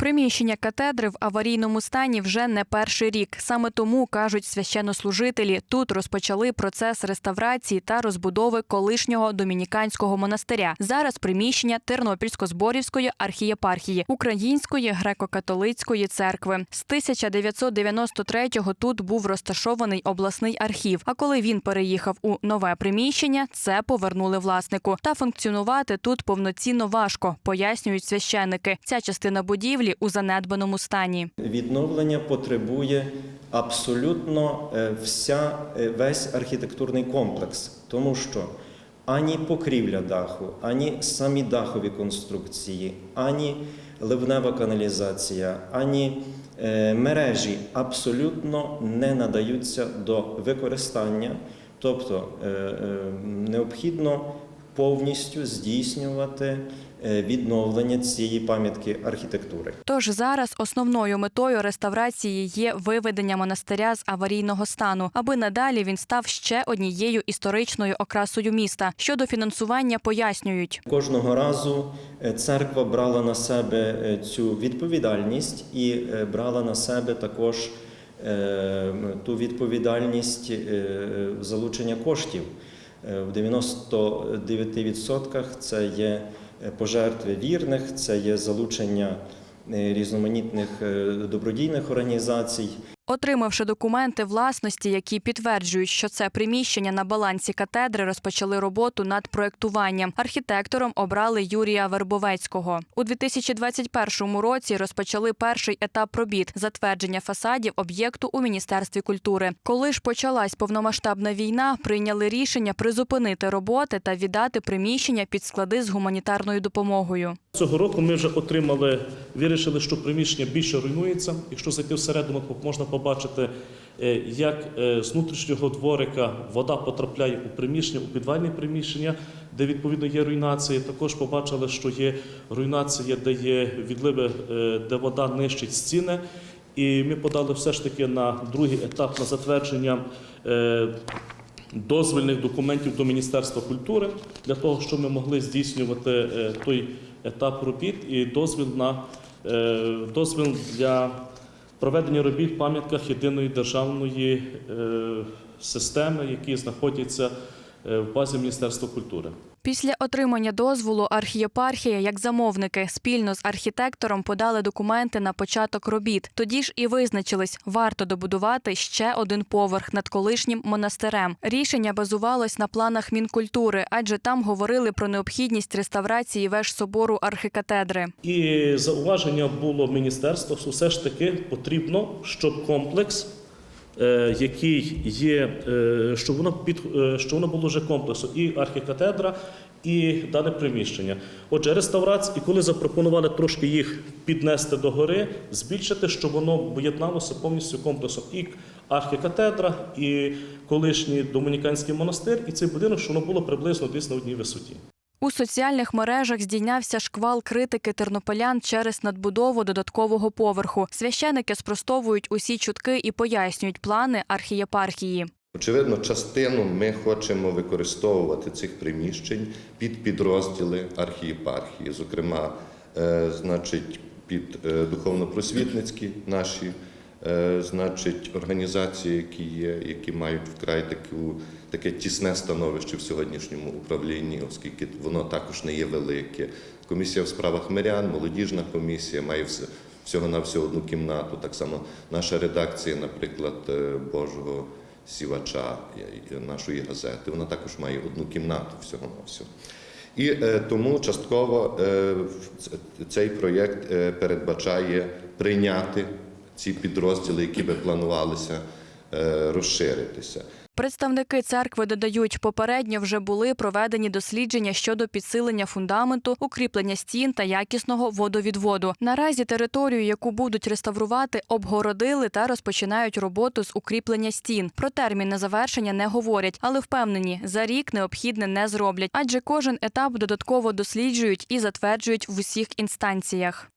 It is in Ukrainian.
Приміщення катедри в аварійному стані вже не перший рік. Саме тому кажуть священнослужителі, тут розпочали процес реставрації та розбудови колишнього домініканського монастиря. Зараз приміщення Тернопільсько-Зборівської архієпархії Української греко-католицької церкви. З 1993-го тут був розташований обласний архів. А коли він переїхав у нове приміщення, це повернули власнику. Та функціонувати тут повноцінно важко, пояснюють священники. Ця частина будівлі у занедбаному стані. Відновлення потребує абсолютно е, вся, е, весь архітектурний комплекс, тому що ані покрівля даху, ані самі дахові конструкції, ані ливнева каналізація, ані е, мережі абсолютно не надаються до використання. Тобто необхідно повністю здійснювати відновлення цієї пам'ятки архітектури. Тож зараз основною метою реставрації є виведення монастиря з аварійного стану, аби надалі він став ще однією історичною окрасою міста. Щодо фінансування пояснюють. Кожного разу е, церква брала на себе е, цю відповідальність і е, брала на себе також е, ту відповідальність е, залучення коштів. Е, В 99% це є е, пожертви вірних, це є залучення е, різноманітних е, добродійних організацій. Отримавши документи власності, які підтверджують, що це приміщення на балансі катедри, розпочали роботу над проектуванням. Архітектором обрали Юрія Вербовецького. У 2021 році розпочали перший етап робіт затвердження фасадів об'єкту у міністерстві культури. Коли ж почалась повномасштабна війна, прийняли рішення призупинити роботи та віддати приміщення під склади з гуманітарною допомогою. Цього року ми вже отримали, вирішили, що приміщення більше руйнується. Якщо зайти всередину, можна побачити, е, як е, з внутрішнього дворика вода потрапляє у приміщення, у підвальні приміщення, де відповідно є руйнація. Також побачили, що є руйнація, де є відливи, е, де вода нищить стіни. І ми подали все ж таки на другий етап на затвердження. дозвільних документів до Міністерства культури для того, щоб ми могли здійснювати той етап робіт і дозвіл на дозвіл для проведення робіт в пам'ятках єдиної державної е, системи, які знаходяться е, в базі Міністерства культури. Після отримання дозволу архієпархія, як замовники, спільно з архітектором подали документи на початок робіт. Тоді ж і визначились, варто добудувати ще один поверх над колишнім монастирем. Рішення базувалось на планах мінкультури, адже там говорили про необхідність реставрації веж собору архікатедри. І зауваження було міністерства, що все ж таки потрібно, щоб комплекс, який є, е, щоб воно під е, щоб воно було вже комплексом, і архікатедра, і дане приміщення. Отже, реставрація, і коли запропонували трошки їх піднести до гори, збільшити, щоб воно поєдналося повністю комплексом і архікатедра, і колишній домініканський монастир, і цей будинок, щоб воно було приблизно десь на одній висоті. У соціальних мережах здійнявся шквал критики тернополян через надбудову додаткового поверху. Священики спростовують усі чутки і пояснюють плани архієпархії. Очевидно, частину ми хочемо використовувати цих приміщень під підрозділи архієпархії, зокрема, е, значить, під е, духовно-просвітницькі наші, значить, організації, які є, які мають вкрай таку, таке тісне становище в сьогоднішньому управлінні, оскільки воно також не є велике. Комісія в справах мирян, молодіжна комісія має все. Всього на всього одну кімнату. Так само наша редакція, наприклад, е, Божого сівача е, нашої газети. Вона також має одну кімнату всього на всього. І е, тому частково е, цей проєкт е, передбачає прийняти ці підрозділи, які би планувалися е, розширитися. Представники церкви додають, попередньо вже були проведені дослідження щодо підсилення фундаменту, укріплення стін та якісного водовідводу. Наразі територію, яку будуть реставрувати, обгородили та розпочинають роботу з укріплення стін. Про термін на завершення не говорять, але впевнені, за рік необхідне не зроблять, адже кожен етап додатково досліджують і затверджують в усіх інстанціях.